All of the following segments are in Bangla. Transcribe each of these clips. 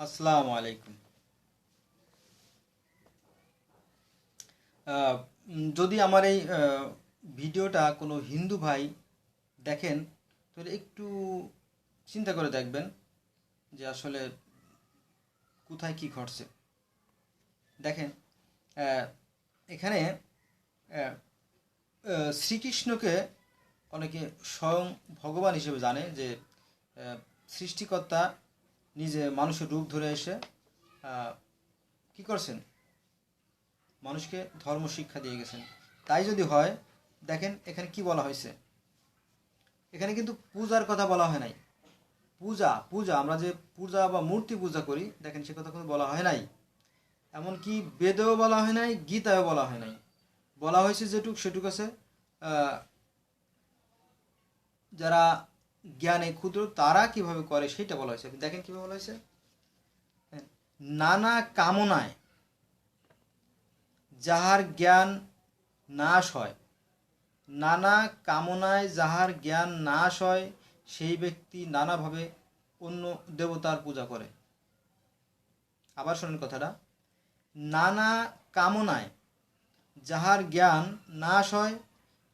আসসালামু আলাইকুম। যদি আমার এই ভিডিওটা কোনো হিন্দু ভাই দেখেন, তাহলে একটু চিন্তা করে দেখবেন যে আসলে কোথায় কি ঘটছে। দেখেন এখানে শ্রীকৃষ্ণকে অনেকে স্বয়ং ভগবান হিসেবে জানে যে সৃষ্টিকর্তা নিজে মানুষের রূপ ধরে এসে কি করছেন? মানুষকে ধর্ম শিক্ষা দিয়ে গেছেন। তাই যদি হয়, দেখেন এখানে কি বলা হয়েছে? এখানে কিন্তু পূজার কথা বলা হয় নাই। পূজা পূজা, আমরা যে পূজা বা মূর্তি পূজা করি, দেখেন সে কথা কোনো বলা হয় নাই। এমনকি বেদেও বলা হয় নাই, গীতায়ও বলা হয় নাই। বলা হয়েছে যেটুক, সেটুক আছে যারা জ্ঞানে ক্ষুদ্র তারা কীভাবে করে সেটা বলা হয়েছে। দেখেন কীভাবে বলা হয়েছে? হ্যাঁ, নানা কামনায় যাহার জ্ঞান নাশ হয় নানা কামনায় যাহার জ্ঞান নাশ হয় সেই ব্যক্তি নানাভাবে অন্য দেবতার পূজা করে। আবার শোনেন কথাটা। নানা কামনায় যাহার জ্ঞান নাশ হয়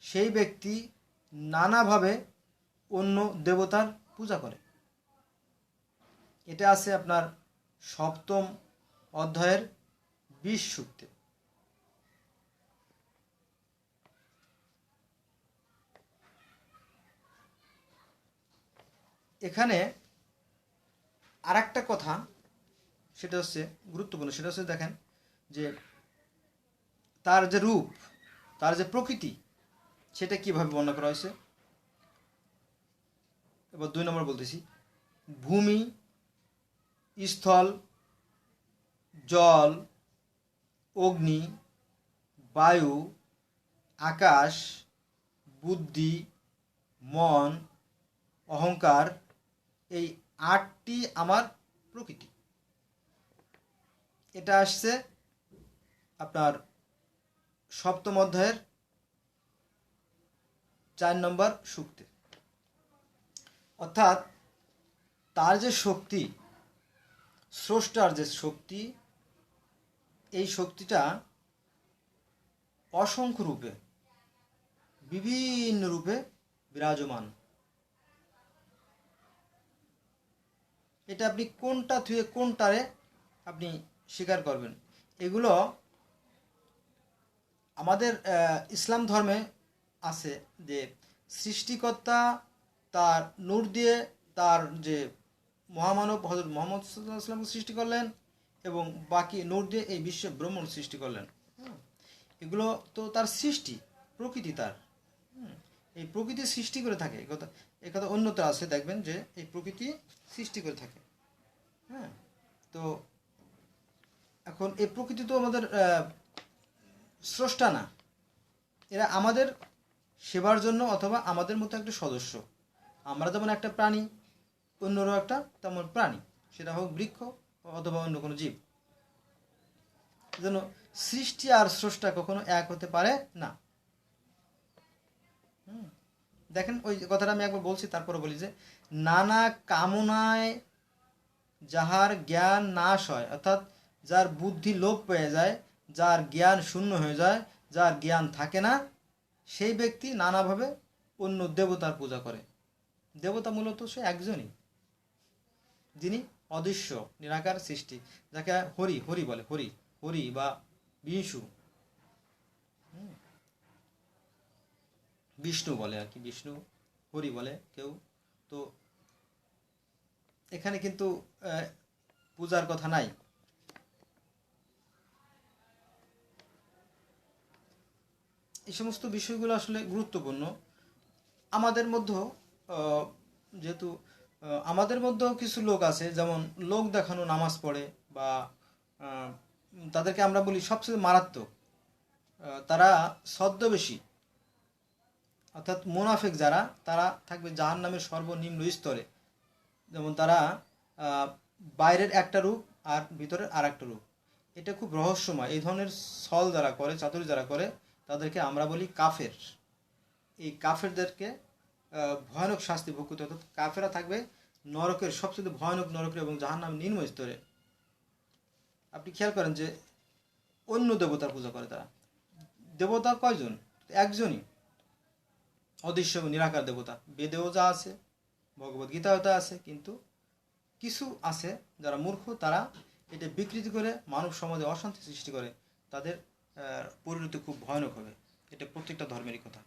সেই ব্যক্তি নানাভাবে অন্য দেবতার পূজা করে। এটা আছে আপনার সপ্তম অধ্যায়ের বিশ সূক্তে। এখানে আর একটা কথা, সেটা হচ্ছে গুরুত্বপূর্ণ, সেটা হচ্ছে দেখেন যে তার যে রূপ, তার যে প্রকৃতি, সেটা কীভাবে বর্ণনা করা হয়েছে? এবার দুই নম্বর বলতেছি। ভূমি, স্থল, জল, অগ্নি, বায়ু, আকাশ, বুদ্ধি, মন, অহংকার, এই আটটি আমার প্রকৃতি। এটা আসছে আপনার সপ্তম অধ্যায়ের চার নম্বর সূক্তে। অর্থাৎ তার যে শক্তি, স্রষ্টার যে শক্তি, এই শক্তিটা অসংখ্য রূপে, বিভিন্ন রূপে বিরাজমান। এটা আপনি কোনটা থুয়ে কোনটারে আপনি স্বীকার করবেন? এগুলো আমাদের ইসলাম ধর্মে আছে যে সৃষ্টিকর্তা তার নূর দিয়ে তার যে মহামানব হজরত মোহাম্মদ সাল্লাহ আসলামকে সৃষ্টি করলেন এবং বাকি নূর দিয়ে এই বিশ্ব ব্রহ্মণ সৃষ্টি করলেন। এগুলো তো তার সৃষ্টি, প্রকৃতি তার। এই প্রকৃতি সৃষ্টি করে থাকে। একথা একথা অন্যত্র আছে, দেখবেন যে এই প্রকৃতি সৃষ্টি করে থাকে। হ্যাঁ তো এখন এই প্রকৃতি তো আমাদের স্রষ্টা না। এরা আমাদের সেবার জন্য অথবা আমাদের মতো একটা সদস্য। আমরা যেমন একটা প্রাণী, অন্যরও একটা তেমন প্রাণী। সেটা হোক বৃক্ষ অথবা অন্য কোনো জীব। যেন সৃষ্টি আর স্রষ্টা কখনো এক হতে পারে না। দেখেন ওই কথাটা আমি একবার বলছি, তারপরে বলি যে, নানা কামনায় যাহার জ্ঞান নাশ হয়, অর্থাৎ যার বুদ্ধি লোপ পেয়ে যায়, যার জ্ঞান শূন্য হয়ে যায়, যার জ্ঞান থাকে না, সেই ব্যক্তি নানাভাবে অন্য দেবতার পূজা করে। দেবতা মূলত সে একজনই। যিনি অদৃশ্য, নিরাকার সৃষ্টি, যাকে হরি হরি বলে, হরি হরি বা হুম। বিষ্ণু বলে আর কি, বিষ্ণু, হরি বলে কেউ। তো এখানে কিন্তু পূজার কথা নাই। এই সমস্ত বিষয়গুলো আসলে গুরুত্বপূর্ণ। আমাদের মধ্যেও যেহেতু আমাদের মধ্যেও কিছু লোক আছে, যেমন লোক দেখানো নামাজ পড়ে বা তাদেরকে আমরা বলি সবচেয়ে মারাত্মক তারা ছদ্মবেশী, অর্থাৎ মোনাফেক যারা, তারা থাকবে জাহান নামের সর্বনিম্ন স্তরে। যেমন তারা বাইরের একটা রূপ আর ভিতরের আর একটা রূপ। এটা খুব রহস্যময়। এই ধরনের ছল যারা করে, চাতুরি যারা করে, তাদেরকে আমরা বলি কাফের। এই কাফেরদেরকে ভয়ানক শাস্তি ভোগ করতে অর্থাৎ কাফেরা থাকবে নরকের, সবচেয়ে ভয়ানক নরকের এবং জাহান্নাম নিম্ন স্তরে। আপনি খেয়াল করেন যে অন্য দেবতার পূজা করে তারা। দেবতা কয়জন? একজনই। অদৃশ্য নিরাকার দেবতা। বেদেও যা আছে ভগবদ গীতাও তা আছে, কিন্তু কিছু আছে যারা মূর্খ, তারা এটা বিকৃতি করে মানব সমাজে অশান্তি সৃষ্টি করে। তাদের পরিণতি খুব ভয়ানক হবে। এটা প্রত্যেকটা ধর্মেরই কথা।